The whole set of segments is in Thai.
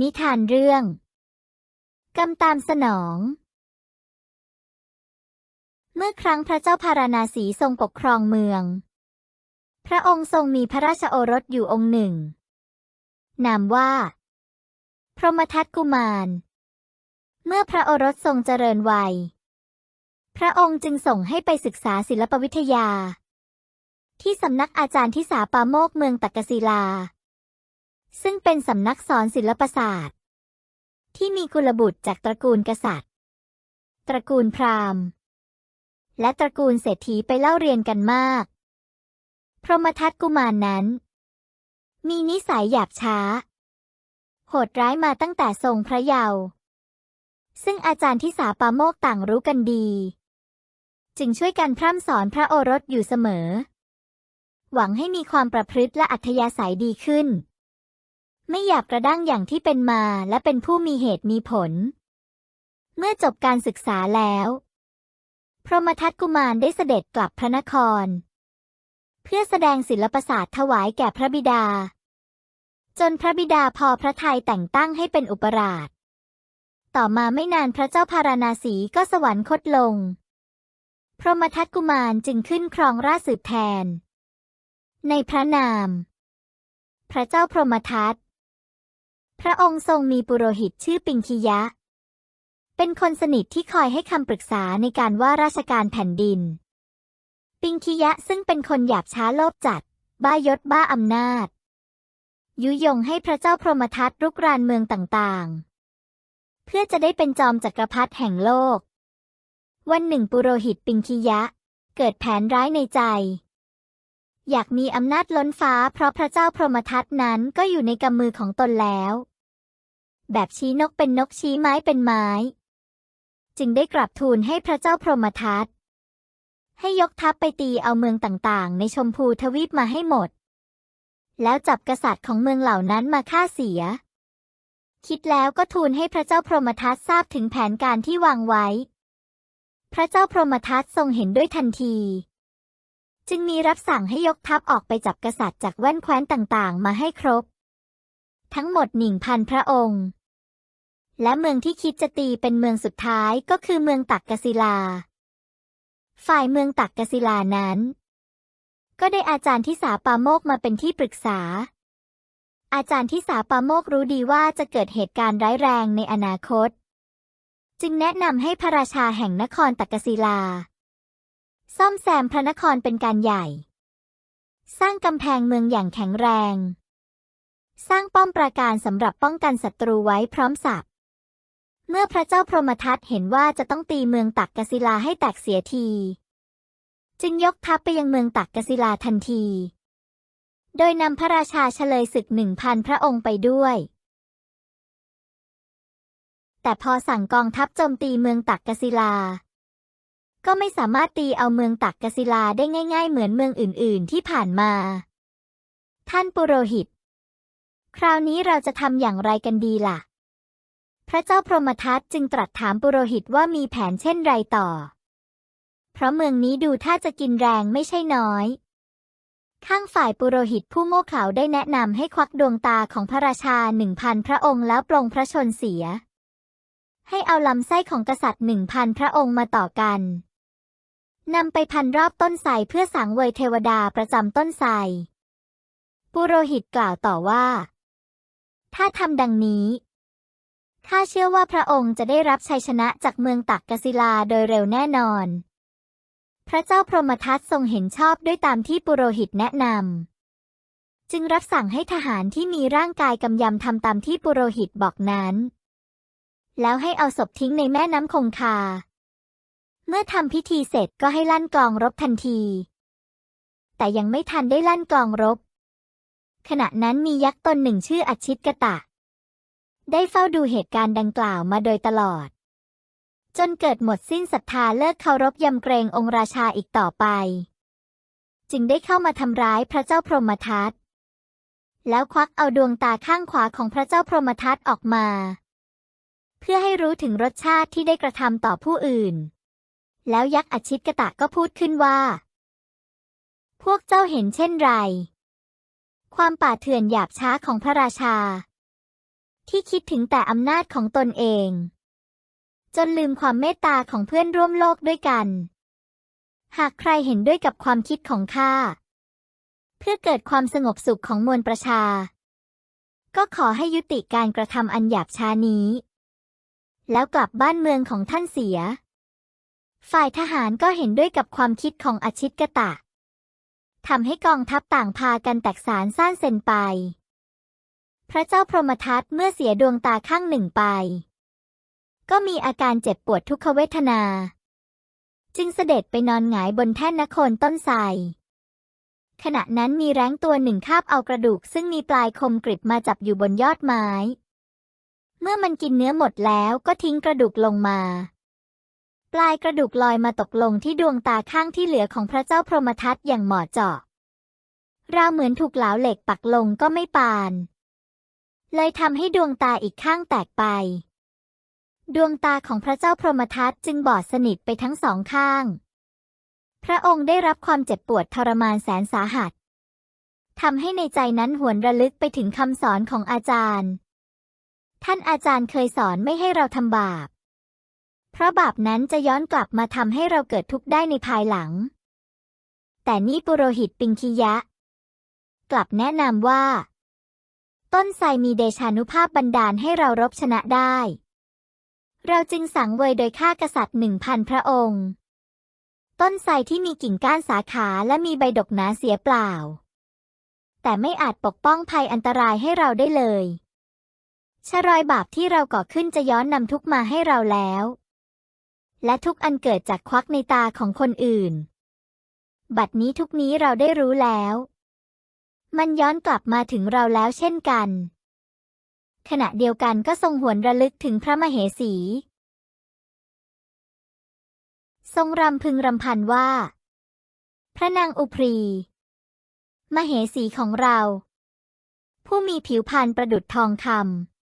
นิทานเรื่องกำตามสนอง เมื่อครั้งพระเจ้าพาราณาสี ทรงปกครองเมือง พระองค์ทรงมีพระราชโอรสอยู่องค์หนึ่ง นามว่า พรหมทัตกุมาร เมื่อพระโอรสทรงเจริญวัย พระองค์จึงส่งให้ไปศึกษาศิลปวิทยา ที่สำนักอาจารย์ที่สาปาโมกเมืองตักกศิลา ซึ่งเป็นสำนักสอนศิลปศาสตร์ ที่มีกุลบุตรจากตระกูลกษัตริย์ ตระกูลพราหมณ์ และตระกูลเศรษฐีไปเล่าเรียนกันมาก พรหมทัตกุมารนนั้น มีนิสัยหยาบช้า โหดร้ายมาตั้งแต่ทรงพระเยาว์ ซึ่งอาจารย์ที่สาปาโมกต่างรู้กันดี จึงช่วยกันพร่ำสอนพระโอรสอยู่เสมอ หวังให้มีความประพฤติและอัธยาศัยดีขึ้น ไม่หยาบกระด้างอย่างที่เป็นมาและเป็นผู้มีเหตุมีผล เมื่อจบการศึกษาแล้ว พรหมทัตกุมารได้เสด็จกลับพระนคร เพื่อแสดงศิลปศาสตร์ถวายแก่พระบิดา จนพระบิดาพอพระทัยแต่งตั้งให้เป็นอุปราช ต่อมาไม่นานพระเจ้าพาราณาสี ก็สวรรคตลง พรหมทัตกุมารจึงขึ้นครองราชสืบแทน ในพระนาม พระเจ้าพรหมทัต พระองค์ทรงมีปุโรหิตชื่อปิงคิยะ เป็นคนสนิทที่คอยให้คำปรึกษาในการว่าราชการแผ่นดิน ปิงคิยะซึ่งเป็นคนหยาบช้าโลภจัด บ้ายศบ้าอำนาจ ยุยงให้พระเจ้าพรหมทัตรุกรานเมืองต่างๆ เพื่อจะได้เป็นจอมจักรพรรดิแห่งโลก วันหนึ่งปุโรหิตปิงคิยะ เกิดแผนร้ายในใจอยากมีอำนาจล้นฟ้าเพราะพระเจ้าพรหมทัตนั้นก็อยู่ในกำมือของตนแล้ว แบบชี้นกเป็นนกชี้ไม้เป็นไม้ จึงได้กราบทูลให้พระเจ้าพรหมทัตให้ยกทัพไปตีเอาเมืองต่างๆ ในชมพูทวีปมาให้หมด แล้วจับกษัตริย์ของเมืองเหล่านั้นมาฆ่าเสีย คิดแล้วก็ทูลให้พระเจ้าพรหมทัตทราบถึงแผนการที่วางไว้ พระเจ้าพรหมทัตทรงเห็นด้วยทันที จึงมีรับสั่งให้ยกทัพออกไปจับกษัตริย์จากแว่นแคว้นต่างๆ มาให้ครบ ทั้งหมดหนึ่งพันพระองค์ และเมืองที่คิดจะตีเป็นเมืองสุดท้ายก็คือเมืองตักกศิลา ฝ่ายเมืองตักกศิลานั้น ก็ได้อาจารย์ที่สาปาโมกมาเป็นที่ปรึกษา อาจารย์ที่สาปาโมกรู้ดีว่าจะเกิดเหตุการณ์ร้ายแรงในอนาคต จึงแนะนำให้พระราชาแห่งนครตักกศิลา ซ่อมแซมพระนครเป็นการใหญ่ สร้างกำแพงเมืองอย่างแข็งแรง สร้างป้อมปราการสำหรับป้องกันศัตรูไว้พร้อมสับ เมื่อพระเจ้าพรหมทัตเห็นว่าจะต้องตีเมืองตักกศิลาให้แตกเสียที จึงยกทัพไปยังเมืองตักกศิลาทันที โดยนำพระราชาเฉลยศึกหนึ่งพันพระองค์ไปด้วย แต่พอสั่งกองทัพโจมตีเมืองตักกศิลา ก็ไม่สามารถตีเอาเมืองตักกศิลาได้ง่าย ๆ เหมือนเมืองอื่น ๆ ที่ผ่านมา ท่านปุโรหิต คราวนี้เราจะทำอย่างไรกันดีล่ะ พระเจ้าพรหมทัตจึงตรัสถามปุโรหิตว่ามีแผนเช่นไรต่อ เพราะเมืองนี้ดูท่าจะกินแรงไม่ใช่น้อย ข้างฝ่ายปุโรหิตผู้โง่เขลาได้แนะนำให้ควักดวงตาของพระราชาหนึ่งพันพระองค์แล้วปลงพระชนเสีย ให้เอาลำไส้ของกษัตริย์หนึ่งพันพระองค์มาต่อกันนำไปพันรอบต้นไทรเพื่อสังเวยเทวดาประจำต้นไทรปุโรหิตกล่าวต่อว่า ถ้าทำดังนี้ ข้าเชื่อว่าพระองค์จะได้รับชัยชนะจากเมืองตักกศิลาโดยเร็วแน่นอน พระเจ้าพรหมทัตทรงเห็นชอบด้วยตามที่ปุโรหิตแนะนำ จึงรับสั่งให้ทหารที่มีร่างกายกำยำทำตามที่ปุโรหิตบอกนั้น แล้วให้เอาศพทิ้งในแม่น้ำคงคา เมื่อทำพิธีเสร็จก็ให้ลั่นกลองรบทันที แต่ยังไม่ทันได้ลั่นกลองรบ ขณะนั้นมียักษ์ตนหนึ่งชื่ออชิตกตะ ได้เฝ้าดูเหตุการณ์ดังกล่าวมาโดยตลอด จนเกิดหมดสิ้นศรัทธาเลิกเคารพยำเกรงองค์ราชาอีกต่อไป จึงได้เข้ามาทำร้ายพระเจ้าพรหมทัตแล้วควักเอาดวงตาข้างขวาของพระเจ้าพรหมทัตออกมา เพื่อให้รู้ถึงรสชาติที่ได้กระทำต่อผู้อื่น แล้วยักษ์อชิตกตะก็พูดขึ้นว่า พวกเจ้าเห็นเช่นไร ความป่าเถื่อนหยาบช้าของพระราชา ที่คิดถึงแต่อำนาจของตนเอง จนลืมความเมตตาของเพื่อนร่วมโลกด้วยกัน หากใครเห็นด้วยกับความคิดของข้า เพื่อเกิดความสงบสุขของมวลประชา ก็ขอให้ยุติการกระทำอันหยาบช้านี้ แล้วกลับบ้านเมืองของท่านเสีย ฝ่ายทหารก็เห็นด้วยกับความคิดของอชิตกตะทำให้กองทัพต่างพากันแตกสารซ่านเซนไป พระเจ้าพรหมทัตเมื่อเสียดวงตาข้างหนึ่งไป ก็มีอาการเจ็บปวดทุกขเวทนา จึงเสด็จไปนอนหงายบนแท่นนโคนต้นไทรขณะนั้นมีแร้งตัวหนึ่งคาบเอากระดูก ซึ่งมีปลายคมกริบมาจับอยู่บนยอดไม้ เมื่อมันกินเนื้อหมดแล้วก็ทิ้งกระดูกลงมา ปลายกระดูกลอยมาตกลงที่ดวงตาข้างที่เหลือของพระเจ้าพรหมทัตอย่างเหมาะเจาะ ราวเหมือนถูกเหลาเหล็กปักลงก็ไม่ปาน เลยทำให้ดวงตาอีกข้างแตกไป ดวงตาของพระเจ้าพรหมทัตจึงบอดสนิทไปทั้งสองข้าง พระองค์ได้รับความเจ็บปวดทรมานแสนสาหัสทำให้ในใจนั้นหวนระลึกไปถึงคำสอนของอาจารย์ ท่านอาจารย์เคยสอนไม่ให้เราทำบาป เพราะบาปนั้นจะย้อนกลับมาทำให้เราเกิดทุกข์ได้ในภายหลัง แต่นี่ปุโรหิตปิงคิยะ กลับแนะนำว่า ต้นไทรมีเดชานุภาพบันดาลให้เรารบชนะได้ เราจึงสังเวยโดยฆ่ากษัตริย์หนึ่งพันพระองค์ ต้นไทรที่มีกิ่งก้านสาขาและมีใบดกหนาเสียเปล่า แต่ไม่อาจปกป้องภัยอันตรายให้เราได้เลยชะรอยบาปที่เราก่อขึ้นจะย้อนนำทุกมาให้เราแล้ว และทุกอันเกิดจากควักในตาของคนอื่น บัดนี้ทุกนี้เราได้รู้แล้ว มันย้อนกลับมาถึงเราแล้วเช่นกัน ขณะเดียวกันก็ทรงหวนระลึกถึงพระมเหสี ทรงรำพึงรำพันว่า พระนางอุพรี มเหสีของเรา ผู้มีผิวพรรณประดุจทองค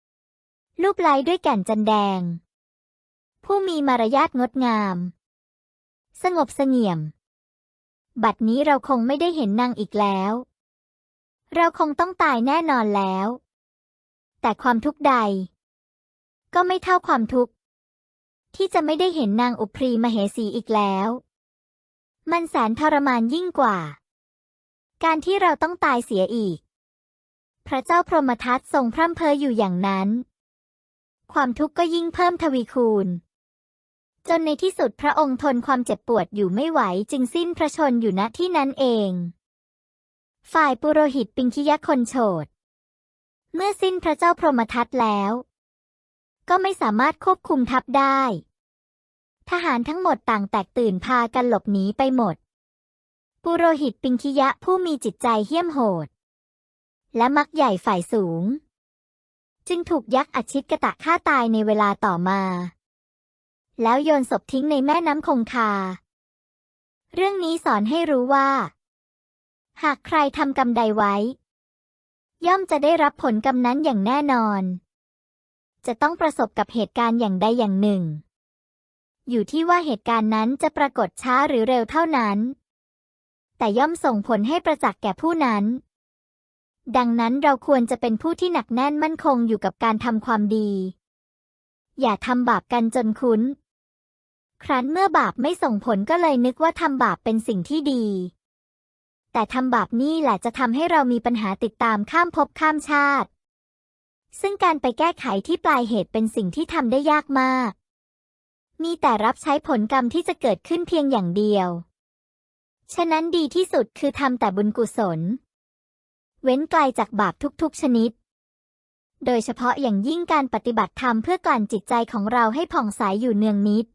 ำรูปไล้ด้วยแก่นจันแดง ผู้มีมารยาทงดงาม สงบเสงี่ยม บัดนี้เราคงไม่ได้เห็นนางอีกแล้ว เราคงต้องตายแน่นอนแล้ว แต่ความทุกข์ใด ก็ไม่เท่าความทุกข์ ที่จะไม่ได้เห็นนางอุพรีมเหสีอีกแล้ว มันแสนทรมานยิ่งกว่า การที่เราต้องตายเสียอีก พระเจ้าพรหมทัตทรงพร่ำเพ้ออยู่อย่างนั้น ความทุกข์ก็ยิ่งเพิ่มทวีคูณ จนในที่สุดพระองค์ทนความเจ็บปวดอยู่ไม่ไหวจึงสิ้นพระชนอยู่ณที่นั้นเอง ฝ่ายปุโรหิตปิงคิยะคนโฉดเมื่อสิ้นพระเจ้าพรหมทัตแล้ว ก็ไม่สามารถควบคุมทัพได้ ทหารทั้งหมดต่างแตกตื่นพากันหลบหนีไปหมด ปุโรหิตปิงคิยะผู้มีจิตใจเหี้ยมโหด และมักใหญ่ฝ่ายสูง จึงถูกยักษ์อชิตกะตะฆ่าตายในเวลาต่อมา แล้วโยนศพทิ้งในแม่น้ำคงคา เรื่องนี้สอนให้รู้ว่า หากใครทำกรรมใดไว้ ย่อมจะได้รับผลกรรมนั้นอย่างแน่นอน จะต้องประสบกับเหตุการณ์อย่างใดอย่างหนึ่ง อยู่ที่ว่าเหตุการณ์นั้นจะปรากฏช้าหรือเร็วเท่านั้น แต่ย่อมส่งผลให้ประจักษ์แก่ผู้นั้น ดังนั้นเราควรจะเป็นผู้ที่หนักแน่นมั่นคงอยู่กับการทำความดี อย่าทำบาปกันจนคุ้น ครั้นเมื่อบาปไม่ส่งผลก็เลยนึกว่าทำบาปเป็นสิ่งที่ดี แต่ทำบาปนี่แหละจะทำให้เรามีปัญหาติดตามข้ามภพข้ามชาติ ซึ่งการไปแก้ไขที่ปลายเหตุเป็นสิ่งที่ทำได้ยากมาก มีแต่รับใช้ผลกรรมที่จะเกิดขึ้นเพียงอย่างเดียว ฉะนั้นดีที่สุดคือทำแต่บุญกุศล เว้นไกลจากบาปทุกๆชนิดโดยเฉพาะอย่างยิ่งการปฏิบัติธรรมเพื่อกลั่นจิตใจของเราให้ผ่องใสยอยู่เนืองนิด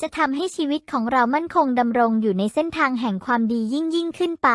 จะทำให้ชีวิตของเรามั่นคงดำรงอยู่ในเส้นทางแห่งความดียิ่งยิ่งขึ้นไป